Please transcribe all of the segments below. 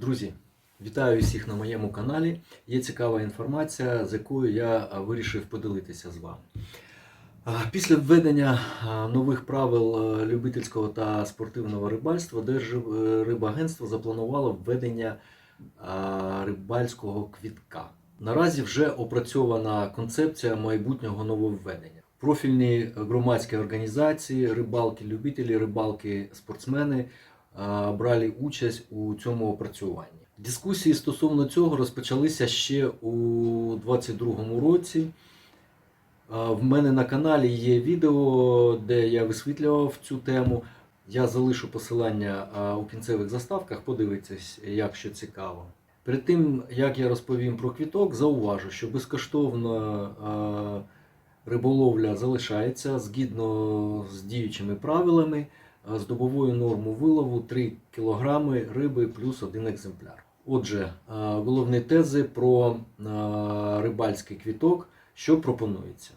Друзі, вітаю всіх на моєму каналі. Є цікава інформація, з якою я вирішив поділитися з вами. Після введення нових правил любительського та спортивного рибальства Держрибагентство запланувало введення рибальського квітка. Наразі вже опрацьована концепція майбутнього нововведення. Профільні громадські організації, рибалки-любителі, рибалки-спортсмени брали участь у цьому опрацюванні. Дискусії стосовно цього розпочалися ще у 2022 році. В мене на каналі є відео, де я висвітлював цю тему. Я залишу посилання у кінцевих заставках, подивитесь, якщо цікаво. Перед тим, як я розповім про квіток, зауважу, що безкоштовна риболовля залишається згідно з діючими правилами з добовою нормою вилову 3 кг риби плюс один екземпляр. Отже, головні тези про рибальський квіток, що пропонується.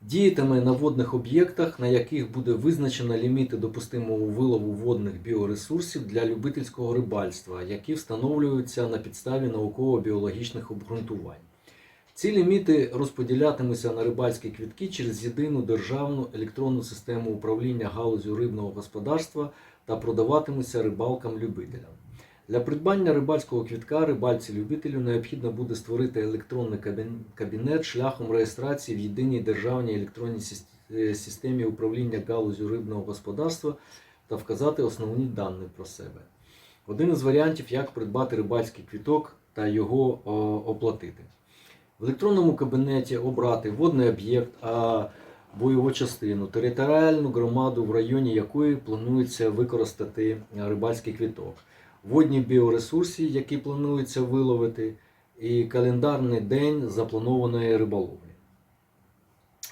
Діятиме на водних об'єктах, на яких буде визначено ліміти допустимого вилову водних біоресурсів для любительського рибальства, які встановлюються на підставі науково-біологічних обґрунтувань. Ці ліміти розподілятимуться на рибальські квітки через єдину державну електронну систему управління галузю рибного господарства та продаватимуться рибалкам-любителям. Для придбання рибальського квітка рибальці-любителю необхідно буде створити електронний кабінет шляхом реєстрації в єдиній державній електронній е, системі управління галузю рибного господарства та вказати основні дані про себе. Один із варіантів, як придбати рибальський квіток та його оплатити. В електронному кабінеті обрати водний об'єкт, а бойову частину, територіальну громаду, в районі якої планується використати рибальський квіток водні біоресурси, які планується виловити, і календарний день запланованої риболовлі.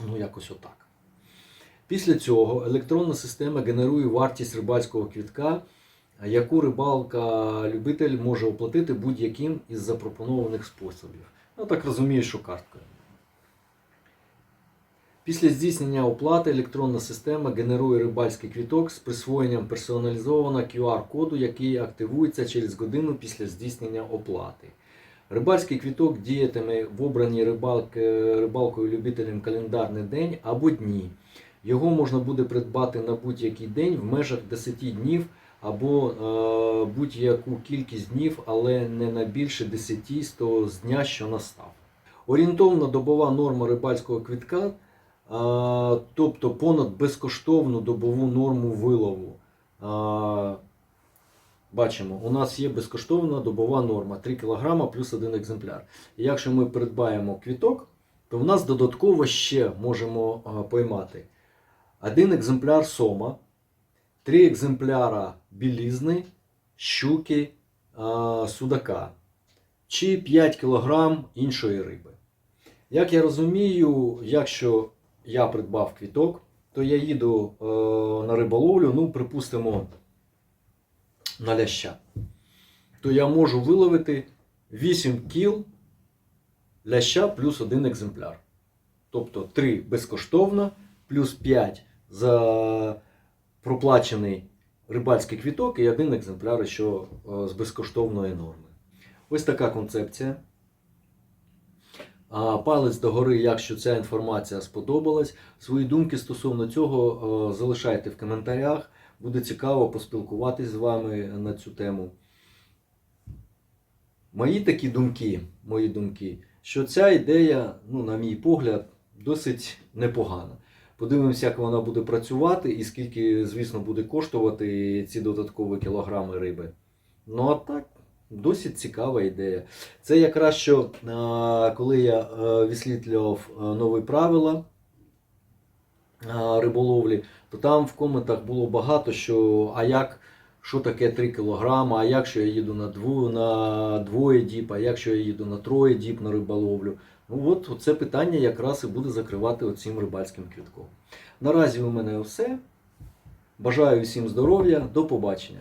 Ну, якось отак. Після цього електронна система генерує вартість рибальського квітка, яку рибалка-любитель може оплатити будь-яким із запропонованих способів. Я так розумію, що карткою. Після здійснення оплати електронна система генерує рибальський квіток з присвоєнням персоналізованого QR-коду, який активується через годину після здійснення оплати. Рибальський квіток діятиме в обраній рибалки, рибалкою любителем календарний день або дні. Його можна буде придбати на будь-який день в межах 10 днів або е, будь-яку кількість днів, але не на більше 10 з того з дня, що настав. Орієнтовна добова норма рибальського квітка а, тобто понад безкоштовну добову норму вилову. А, Бачимо, у нас є безкоштовна добова норма 3 кг плюс 1 екземпляр. І якщо ми придбаємо квіток, то в нас додатково ще можемо а, поймати один екземпляр сома, 3 екземпляра білізни, щуки, судака чи 5 кг іншої риби. Як я розумію, якщо я придбав квіток, то я їду е, на риболовлю, ну, припустимо, на ляща. То я можу виловити 8 кіл ляща плюс один екземпляр. Тобто 3 безкоштовно, плюс 5 за проплачений рибальський квіток і один екземпляр що е, з безкоштовної норми. Ось така концепція. Палець догори, якщо ця інформація сподобалась. Свої думки стосовно цього е, залишайте в коментарях. Буде цікаво поспілкуватись з вами на цю тему. Мої такі думки, мої думки, що ця ідея, ну, на мій погляд, досить непогана. Подивимося, як вона буде працювати і скільки, звісно, буде коштувати ці додаткові кілограми риби. Ну а так, досить цікава ідея. Це якраз що, коли я е, висвітлював е, нові правила риболовлі, то там в коментах було багато, що а як, що таке 3 кг, а якщо я їду на, дву, на двоє діб, а якщо я їду на троє діб на риболовлю. Ну от це питання якраз і буде закривати оцим рибальським квітком. Наразі у мене все. Бажаю всім здоров'я, до побачення.